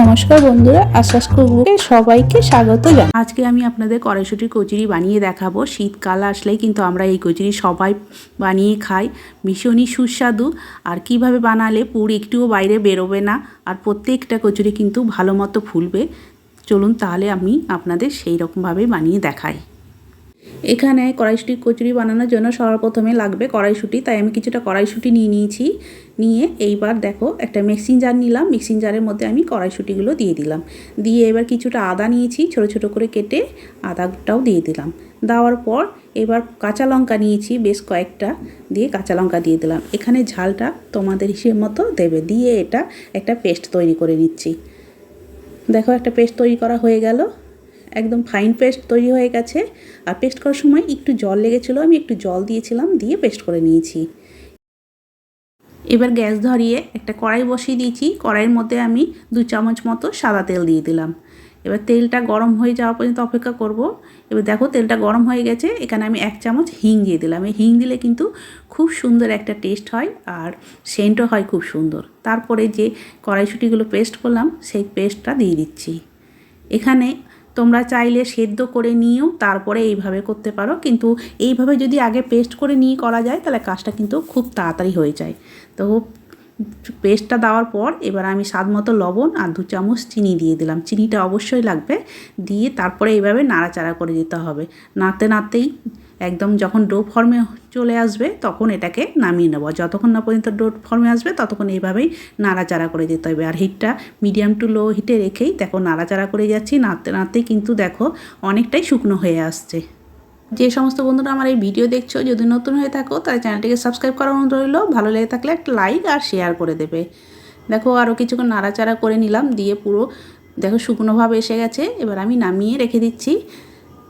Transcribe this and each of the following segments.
নমস্কার বন্ধুরা আশ্বাস কুকুরকে সবাইকে স্বাগত জানাই আজকে আমি আপনাদের কড়াইশুটির কচুরি বানিয়ে দেখাবো। শীতকাল আসলেই কিন্তু আমরা এই কচুরি সবাই বানিয়ে খাই। ভীষণই সুস্বাদু। আর কীভাবে বানালে পুর একটুও বাইরে বেরোবে না, আর প্রত্যেকটা কচুরি কিন্তু ভালো মতো ফুলবে। চলুন তাহলে আমি আপনাদের সেই রকমভাবে বানিয়ে দেখাই। এখানে কড়াইশুটি কচুরি বানানোর জন্য সবার প্রথমে লাগবে কড়াইশুটি, তাই আমি কিছুটা কড়াইশুটি নিয়ে নিয়েছি। নিয়ে এইবার দেখো একটা মিক্সিং জার নিলাম, মিক্সিং জারের মধ্যে আমি কড়াইশুটিগুলো দিয়ে দিলাম। দিয়ে এবার কিছুটা আদা নিয়েছি, ছোট ছোট করে কেটে আদাটাও দিয়ে দিলাম। দেওয়ার পর এবার কাঁচা লঙ্কা নিয়েছি, বেশ কয়েকটা দিয়ে কাঁচা লঙ্কা দিয়ে দিলাম। এখানে ঝালটা তোমাদের হিসেব মতো দেবে, দিয়ে এটা একটা পেস্ট তৈরি করে নিচ্ছি। দেখো একটা পেস্ট তৈরি করা হয়ে গেল। একদম ফাইন পেস্ট তৈরি হয়ে গেছে। আর পেস্ট করার সময় একটু জল লেগেছিলো, আমি একটু জল দিয়েছিলাম, দিয়ে পেস্ট করে নিয়েছি। এবার গ্যাস ধরিয়ে একটা কড়াই বসিয়ে দিয়েছি। কড়াইয়ের মধ্যে আমি দু চামচ মতো সাদা তেল দিয়ে দিলাম। এবার তেলটা গরম হয়ে যাওয়া পর্যন্ত অপেক্ষা করব। এবার দেখো তেলটা গরম হয়ে গেছে, এখানে আমি এক চামচ হিং দিয়ে দিলাম। এই হিং দিলে কিন্তু খুব সুন্দর একটা টেস্ট হয় আর সেন্টও হয় খুব সুন্দর। তারপরে যে কড়াইশুটিগুলো পেস্ট করলাম, সেই পেস্টটা দিয়ে দিচ্ছি। এখানে তোমরা চাইলে সেদ্ধ করে নিয়েও তারপরে এইভাবে করতে পারো। কিন্তু এইভাবে যদি আগে পেস্ট করে নিয়ে করা যায়, তাহলে কাজটা কিন্তু খুব তাড়াতাড়ি হয়ে যায়। তো পেস্টটা দেওয়ার পর এবার আমি স্বাদ মতো লবণ আর দু চামচ চিনি দিয়ে দিলাম। চিনিটা অবশ্যই লাগবে। দিয়ে তারপরে এইভাবে নাড়াচাড়া করে দিতে হবে। নাড়তে নাড়তেই একদম যখন ডো ফর্মে চলে আসবে, তখন এটাকে নামিয়ে নেব। যতক্ষণ না পর্যন্ত ডো ফর্মে আসবে, ততক্ষণ এইভাবেই নাড়াচাড়া করে দিতে হবে। আর হিটটা মিডিয়াম টু লো হিটে রেখেই দেখো নাড়াচাড়া করে যাচ্ছি। নাড়তে নাড়তেই কিন্তু দেখো অনেকটাই শুকনো হয়ে আসছে। যে সমস্ত বন্ধুরা আমার এই ভিডিও দেখছ, যদি নতুন হয়ে থাকো, তাহলে চ্যানেলটিকে সাবস্ক্রাইব করার অনুরোধ রইল। ভালো লেগে থাকলে একটা লাইক আর শেয়ার করে দেবে। দেখো আরও কিছুক্ষণ নাড়াচাড়া করে নিলাম, দিয়ে পুরো দেখো শুকনোভাবে এসে গেছে। এবার আমি নামিয়ে রেখে দিচ্ছি।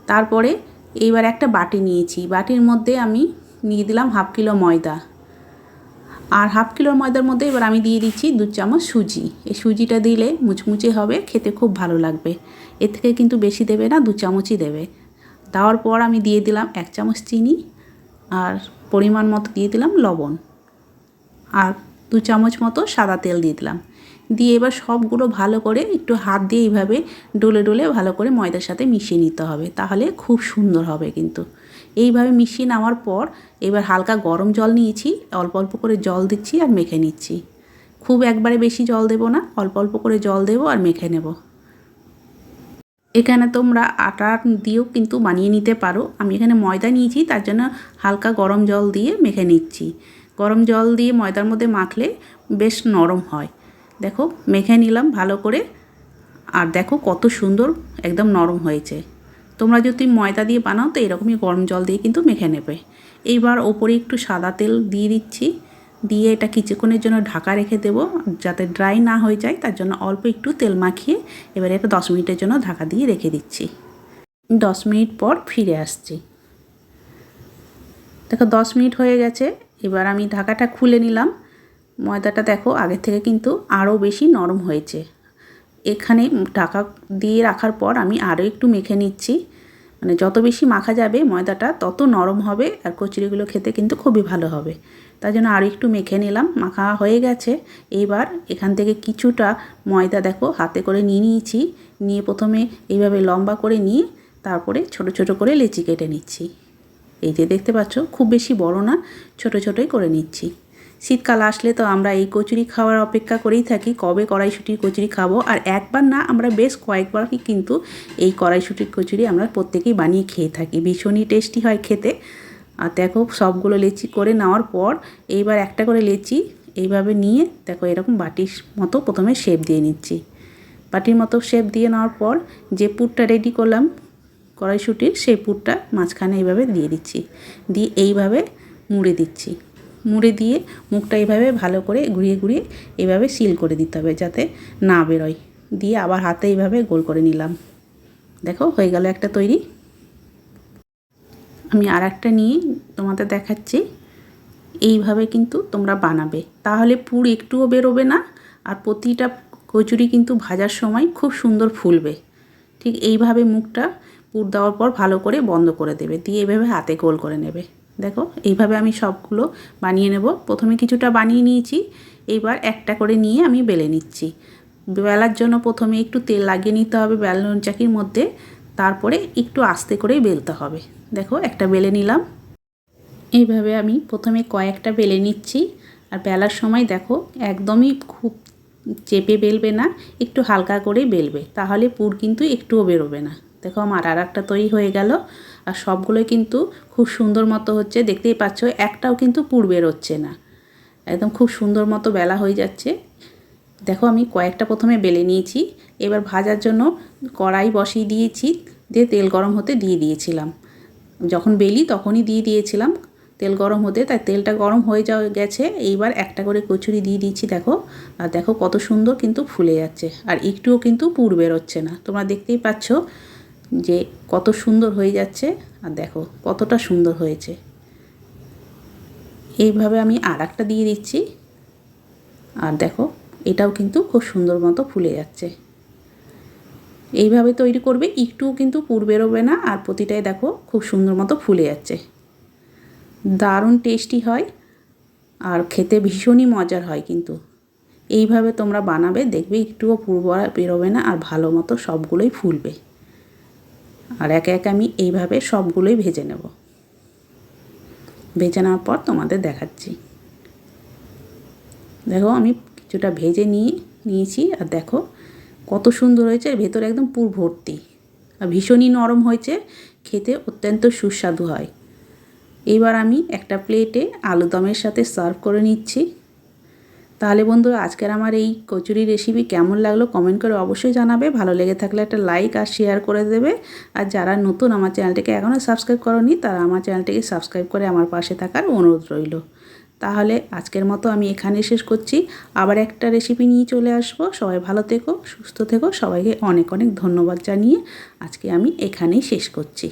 তারপরে এইবার একটা বাটি নিয়েছি। বাটির মধ্যে আমি নিয়ে দিলাম হাফ কিলো ময়দা। আর হাফ কিলোর ময়দার মধ্যে এবার আমি দিয়ে দিচ্ছি দু চামচ সুজি। এই সুজিটা দিলে মুচমুচে হবে, খেতে খুব ভালো লাগবে। এর থেকে কিন্তু বেশি দেবে না, দু চামচই দেবে। দেওয়ার পর আমি দিয়ে দিলাম এক চামচ চিনি আর পরিমাণ মতো দিয়ে দিলাম লবণ। আর দু চামচ মতো সাদা তেল দিয়ে দিলাম। দিয়ে এবার সবগুলো ভালো করে একটু হাত দিয়ে এইভাবে ডলে ডলে ভালো করে ময়দার সাথে মিশিয়ে নিতে হবে। তাহলে খুব সুন্দর হবে কিন্তু। এইভাবে মিশিয়ে নেওয়ার পর এবার হালকা গরম জল নিয়েছি, অল্প অল্প করে জল দিচ্ছি আর মেখে নিচ্ছি। খুব একবারে বেশি জল দেবো না, অল্প অল্প করে জল দেবো আর মেখে নেব। এখানে তোমরা আটা দিয়েও কিন্তু বানিয়ে নিতে পারো। আমি এখানে ময়দা নিয়েছি, তার জন্য হালকা গরম জল দিয়ে মেখে নিচ্ছি। গরম জল দিয়ে ময়দার মধ্যে মাখলে বেশ নরম হয়। দেখো, মেখে নিলাম ভালো করে। আর দেখো কত সুন্দর একদম নরম হয়েছে। তোমরা যদি ময়দা দিয়ে বানাও তো এরকমই গরম জল দিয়ে কিন্তু মেখে নেবে। এইবার ওপরে একটু সাদা তেল দিয়ে দিচ্ছি। দিয়ে এটা কিছুক্ষণের জন্য ঢাকা রেখে দেব। যাতে ড্রাই না হয়ে যায়, তার জন্য অল্প একটু তেল মাখিয়ে এবার এটা দশ মিনিটের জন্য ঢাকা দিয়ে রেখে দিচ্ছি। দশ মিনিট পর ফিরে আসছি। দেখো, দশ মিনিট হয়ে গেছে। এবার আমি ঢাকাটা খুলে নিলাম। ময়দাটা দেখো, আগের থেকে কিন্তু আরও বেশি নরম হয়েছে। এখানে ঢাকা দিয়ে রাখার পর আমি আরও একটু মেখে নিচ্ছি। মানে যত বেশি মাখা যাবে ময়দাটা, তত নরম হবে আর কচুরিগুলো খেতে কিন্তু খুবই ভালো হবে। তার জন্য আরও একটু মেখে নিলাম, মাখা হয়ে গেছে। এইবার এখান থেকে কিছুটা ময়দা দেখো, হাতে করে নিয়ে নিয়েছি। নিয়ে প্রথমে এইভাবে লম্বা করে নিয়ে তারপরে ছোট ছোট করে লেচি কেটে নিচ্ছি। এই যে দেখতে পাচ্ছ, খুব বেশি বড় না, ছোট ছোটোই করে নিচ্ছি। শীতকাল আসলে তো আমরা এই কচুরি খাওয়ার অপেক্ষা করেই থাকি, কবে কড়াইশুটির কচুরি খাব। আর একবার না, আমরা বেশ কয়েকবারই কিন্তু এই কড়াইশুটির কচুরি আমরা প্রত্যেকেই বানিয়ে খেয়ে থাকি। ভীষণই টেস্টি হয় খেতে। আর দেখো, সবগুলো লেচি করে নেওয়ার পর এইবার একটা করে লেচি এইভাবে নিয়ে দেখো, এরকম বাটির মতো প্রথমে শেপ দিয়ে নিচ্ছি। বাটির মতো শেপ দিয়ে নেওয়ার পর যে পুরটা রেডি করলাম কড়াইশুটির, সেই পুরটা মাঝখানে এইভাবে দিয়ে দিচ্ছি। দিয়ে এইভাবে মুড়ে দিচ্ছি। মুড়ে দিয়ে মুখটা এইভাবে ভালো করে ঘুরিয়ে ঘুরিয়ে এইভাবে সিল করে দিতে হবে যাতে না বেরোয়। দিয়ে আবার হাতে এইভাবে গোল করে নিলাম। দেখো, হয়ে গেল একটা তৈরি। আমি আর একটা নিয়ে তোমাদের দেখাচ্ছি। এইভাবে কিন্তু তোমরা বানাবে। তাহলে পুর একটুও বেরোবে না আর প্রতিটা কচুরি কিন্তু ভাজার সময় খুব সুন্দর ফুলবে। ঠিক এইভাবে মুখটা পুর দেওয়ার পর ভালো করে বন্ধ করে দেবে। দিয়ে এইভাবে হাতে গোল করে নেবে। দেখো, এইভাবে আমি সবগুলো বানিয়ে নেব। প্রথমে কিছুটা বানিয়ে নিয়েছি এইবার একটা করে নিয়ে আমি বেলে নিচ্ছি। বেলার জন্য প্রথমে একটু তেল লাগিয়ে নিতে হবে বেলন চাকির মধ্যে, তারপরে একটু আস্তে করেই বেলতে হবে। দেখো, একটা বেলে নিলাম। এইভাবে আমি প্রথমে কয়েকটা বেলে নিচ্ছি, আর বেলার সময় দেখো, একদমই খুব চেপে বেলবে না, একটু হালকা করে বেলবে, তাহলে পুর কিন্তু একটুও বেরোবে না। দেখো আমার আর একটা তৈরি হয়ে গেল। আর সবগুলোই কিন্তু খুব সুন্দর মতো হচ্ছে, দেখতেই পাচ্ছ, একটাও কিন্তু পুর বেরোচ্ছে না। একদম খুব সুন্দর মতো বেলা হয়ে যাচ্ছে। দেখো আমি কয়েকটা প্রথমে বেলে নিয়েছি। এবার ভাজার জন্য কড়াই বসিয়ে দিয়েছি, দিয়ে তেল গরম হতে দিয়ে দিয়েছিলাম। যখন বেলি তখনই দিয়ে দিয়েছিলাম তেল গরম হতে। তাই তেলটা গরম হয়ে যাওয়া গেছে। এইবার একটা করে কচুরি দিয়ে দিচ্ছি দেখো। আর দেখো কত সুন্দর কিন্তু ফুলে যাচ্ছে। আর একটুও কিন্তু পুর বেরোচ্ছে না। তোমরা দেখতেই পাচ্ছ যে কত সুন্দর হয়ে যাচ্ছে আর দেখো কতটা সুন্দর হয়েছে। এইভাবে আমি আর একটা দিয়ে দিচ্ছি। আর দেখো, এটাও কিন্তু খুব সুন্দর মতো ফুলে যাচ্ছে। এইভাবে তৈরি করবে, একটুও কিন্তু পুর বেরোবে না আর প্রতিটাই দেখো খুব সুন্দর মতো ফুলে যাচ্ছে। দারুণ টেস্টি হয় আর খেতে ভীষণই মজার হয় কিন্তু। এইভাবে তোমরা বানাবে, দেখবে একটুও পুর বেরোবে না আর ভালো মতো সবগুলোই ফুলবে। আর একে একে আমি এইভাবে সবগুলোই ভেজে নেব। ভেজে নেওয়ার পর তোমাদের দেখাচ্ছি। দেখো আমি কিছুটা ভেজে নিয়ে, নিয়েছি আর দেখো কত সুন্দর হয়েছে আর ভেতরে একদম পুর ভর্তি। আর ভীষণই নরম হয়েছে, খেতে অত্যন্ত সুস্বাদু হয়। এবার আমি একটা প্লেটে আলুদমের সাথে সার্ভ করে নিচ্ছি। তাহলে বন্ধুরা, আজকের আমার এই কচুরি রেসিপি কেমন লাগল কমেন্ট করে অবশ্যই জানাবে। ভালো লেগে থাকলে একটা লাইক আর শেয়ার করে দেবে। আর যারা নতুন আমার চ্যানেলটিকে এখনও সাবস্ক্রাইব করনি, তারা আমার চ্যানেলটিকে সাবস্ক্রাইব করে আমার পাশে থাকার অনুরোধ রইল। তাহলে আজকের মতো আমি এখানে শেষ করছি। আবার একটা রেসিপি নিয়ে চলে আসব। সবাই ভালো থেকো, সুস্থ থেকো। সবাইকে অনেক অনেক ধন্যবাদ জানিয়ে আজকে আমি এখানেই শেষ করছি।